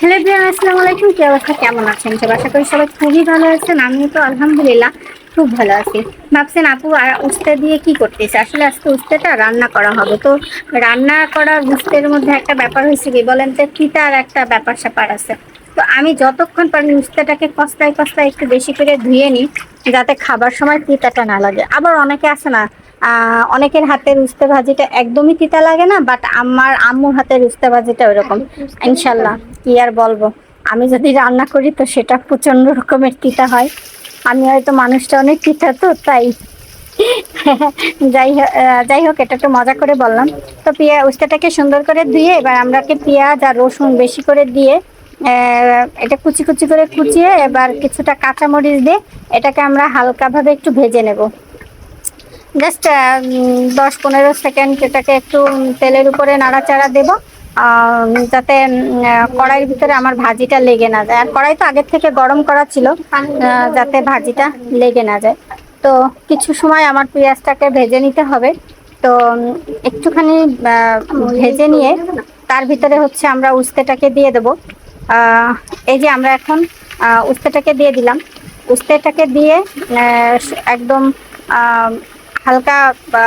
Hello বিয়ান আসসালামু আলাইকুম। কি অবস্থা? কেমন আছেন? সব আশা করি সবাই খুবই ভালো আছেন। আমিও তো আলহামদুলিল্লাহ খুব ভালো আছি। ভাবছেন, আপু, আর উস্তে দিয়ে কি করতেছে? আসলে আজকে উস্তেটা রান্না করা হবে। তো রান্না করা উস্তের মধ্যে একটা ব্যাপার হয়েছে কি? বলেন তো, তিতার একটা ব্যাপার স্যাপার আছে। তো আমি যতক্ষণ পারি উস্তেটাকে কস্তায় কস্তায় একটু বেশি করে ধুয়ে নিই, যাতে খাবার সময় তিতাটা না লাগে। আবার অনেকে আছে না অনেকের হাতের উস্তে ভাজিটা একদমই তিতা লাগে না বাট আমার আম্মুর হাতের উস্তে ভাজিটা ওরকম ইনশাল্লাহ কি আর বলব? আমি যদি রান্না করি তো সেটা প্রচণ্ড রকমের তিতা হয়। আমি হয়তো মানুষটা অনেক তিতা তো তাই। যাই হোক যাই হোক এটা একটু মজা করে বললাম। তো পিয়া উস্তাটাকে সুন্দর করে ধুয়ে এবার আমরাকে পেঁয়াজ আর রসুন বেশি করে দিয়ে এটা কুচি কুচি করে কুচিয়ে এবার কিছুটা কাঁচামরিচ দিয়ে এটাকে আমরা হালকাভাবে একটু ভেজে নেব। জাস্ট দশ পনেরো সেকেন্ড এটাকে একটু তেলের উপরে নাড়াচাড়া দেবো। যাতে কড়াইয়ের ভিতরে আমার ভাজিটা লেগে না যায়। আর কড়াই তো আগের থেকে গরম করা ছিল যাতে ভাজিটা লেগে না যায়। তো কিছু সময় আমার পেঁয়াজটাকে ভেজে নিতে হবে। তো একটুখানি ভেজে নিয়ে তার ভিতরে হচ্ছে আমরা উস্তেটাকে দিয়ে দেবো। এই যে আমরা এখন উস্তেটাকে দিয়ে দিলাম। উস্তেটাকে দিয়ে একদম হালকা বা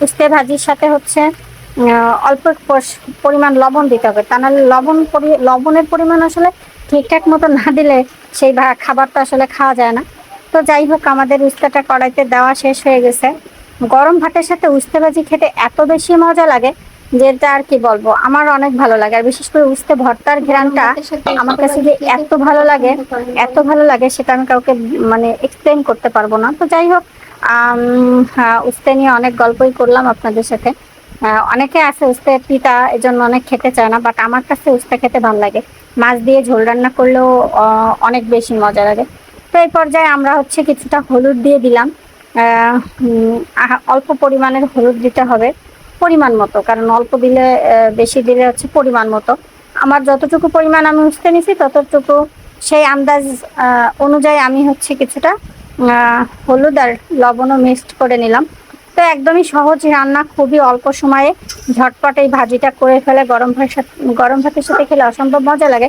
উস্তে ভাজির সাথে হচ্ছে অল্প পরিমাণ লবণ দিতে হবে। তা নাহলে লবণ পরি- লবণের পরিমাণ আসলে ঠিকঠাক মতো না দিলে সেই ভা- খাবারটা আসলে খাওয়া যায় না। তো যাই হোক আমাদের উস্তাটা কড়াইতে দেওয়া শেষ হয়ে গেছে। গরম ভাতের সাথে উস্তে ভাজি খেতে এত বেশি মজা লাগে যেটা আর কি বলব আমার অনেক ভালো লাগে। আর বিশেষ করে উস্তে ভর্তার ঘেরানটা আমার কাছে যে এত ভালো লাগে এত ভালো লাগে সেটা আমি কাউকে মানে এক্সপ্লেন করতে পারব না। তো যাই হোক উস্তে নিয়ে অনেক গল্পই করলাম আপনাদের সাথে। অনেকে আছে উস্তে পিতা এই জন্য অনেক খেতে চায় না বাট আমার কাছে উস্তে খেতে ভালো লাগে। মাছ দিয়ে ঝোল রান্না করলেও অনেক বেশি মজা লাগে। তো এই পর্যায়ে আমরা হচ্ছে কিছুটা হলুদ দিয়ে দিলাম। অল্প পরিমাণের হলুদ দিতে হবে, পরিমাণ মতো, কারণ অল্প দিলে বেশি দিলে হচ্ছে পরিমাণ মতো। আমার যতটুকু পরিমাণ আমি উস্তে নিছি, ততটুকু সেই আন্দাজ অনুযায়ী আমি হচ্ছে কিছুটা হলুদ আর লবণও মিক্সড করে নিলাম। তো একদমই সহজ রান্না, খুবই অল্প সময়ে ঝটপট এই ভাজিটা করে ফেলে। গরম সাথে, গরম ভাতের সাথে খেলে অসম্ভব মজা লাগে।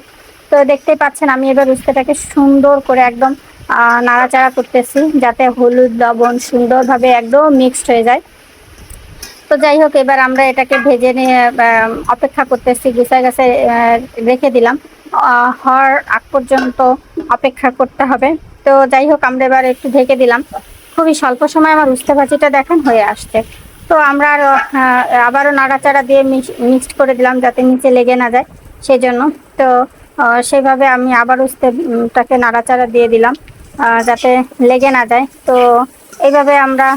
তো দেখতেই পাচ্ছেন আমি এবার উস্তেটাকে সুন্দর করে একদম নাড়াচাড়া করতেছি যাতে হলুদ, লবণ সুন্দরভাবে একদম মিক্সড হয়ে যায়। তো যাই হোক, এবার আমরা এটাকে ভেজে নিয়ে অপেক্ষা করতেছি গুছায় গাছে রেখে দিলাম। হওয়ার আগ পর্যন্ত অপেক্ষা করতে হবে। তো যাই হোক আমরা এবার একটু ঢেকে দিলাম। খুবই স্বল্প সময় আমার উস্তে ভাজিটা দেখেন হয়ে আসছে। তো আমরা আরও, আবারও নাড়াচাড়া দিয়ে মিক্সড করে দিলাম যাতে নিচে লেগে না যায় সেই জন্য তো আহ, সেইভাবে আমি আবার উস্তেটাকে নাড়াচাড়া দিয়ে দিলাম যাতে লেগে না যায়। তো এইভাবে আমরা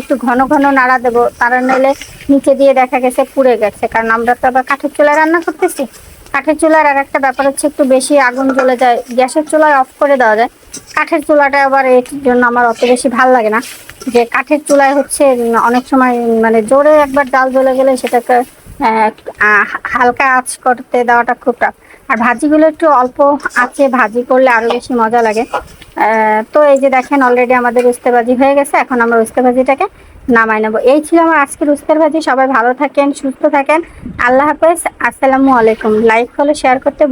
একটু ঘন ঘন নাড়া দেবো। তারা নইলে নিচে দিয়ে দেখা গেছে পুড়ে গেছে। কারণ আমরা তো আবার কাঠের চুলায় রান্না করতেছি। কাঠের চুলার আর একটা ব্যাপার হচ্ছে একটু বেশি আগুন জ্বলে যায়। গ্যাসের চুলায় অফ করে দেওয়া যায়। কাঠের চুলাটা আবার এর জন্য আমার অত বেশি ভালো লাগে না। যে কাঠের চুলায় হচ্ছে অনেক সময় মানে জোরে একবার ডাল জ্বলে গেলে সেটাকে হালকা আঁচ করতে দেওয়াটা খুব টাফ আর ভাজিগুলো একটু অল্প আঁচে ভাজি করলে আরও বেশি মজা লাগে। তো এই যে দেখেন অলরেডি আমাদের উস্তে ভাজি হয়ে গেছে। এখন আমরা উস্তে ভাজিটাকে নামাই নেব। এই ছিল আমার আজকের উস্তের ভাজি। সবাই ভালো থাকেন, সুস্থ থাকেন। আল্লাহ হাফেজ। আসসালামু আলাইকুম। লাইক হলে শেয়ার করতে